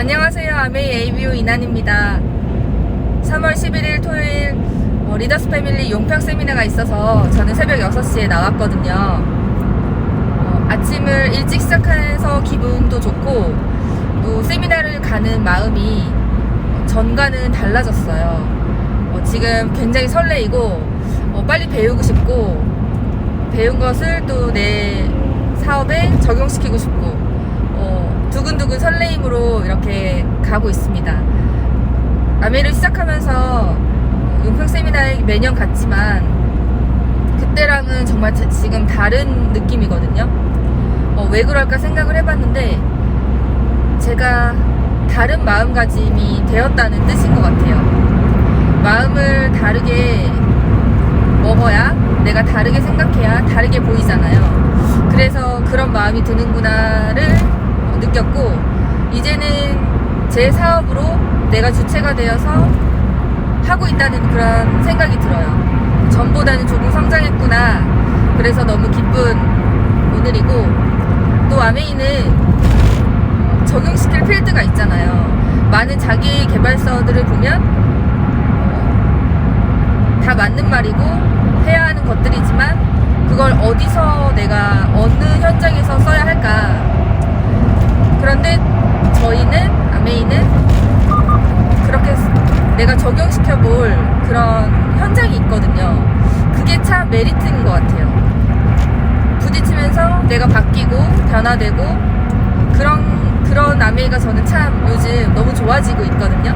안녕하세요. 아메이 ABO 이난입니다. 3월 11일 토요일 어, 리더스 패밀리 용평 세미나가 있어서 저는 새벽 6시에 나왔거든요. 어, 아침을 일찍 시작해서 기분도 좋고 또 세미나를 가는 마음이 전과는 달라졌어요. 어, 지금 굉장히 설레이고 어, 빨리 배우고 싶고 배운 것을 또 내 사업에 적용시키고 싶고 어, 두근두근 설레임으로 이렇게 가고 있습니다. 아메를 시작하면서 용평 세미나에 매년 갔지만 그때랑은 정말 자- 지금 다른 느낌이거든요. 어, 왜 그럴까 생각을 해봤는데 제가 다른 마음가짐이 되었다는 뜻인 것 같아요. 마음을 다르게 먹어야 내가 다르게 생각해야 다르게 보이잖아요. 그래서 그런 마음이 드는구나를 느꼈고 이제는 제 사업으로 내가 주체가 되어서 하고 있다는 그런 생각이 들어요. 전보다는 조금 성장했구나. 그래서 너무 기쁜 오늘이고 또 아메이는 적용시킬 필드가 있잖아요. 많은 자기 개발서들을 보면 어, 다 맞는 말이고 해야 하는 것들이지만 그걸 어디서 내가 어느 현장에서 써야 할까. 그런데 아메이는 그렇게 내가 적용시켜 볼 그런 현장이 있거든요. 그게 참 메리트인 것 같아요. 부딪히면서 내가 바뀌고 변화되고 그런 그런 아메이가 저는 참 요즘 너무 좋아지고 있거든요.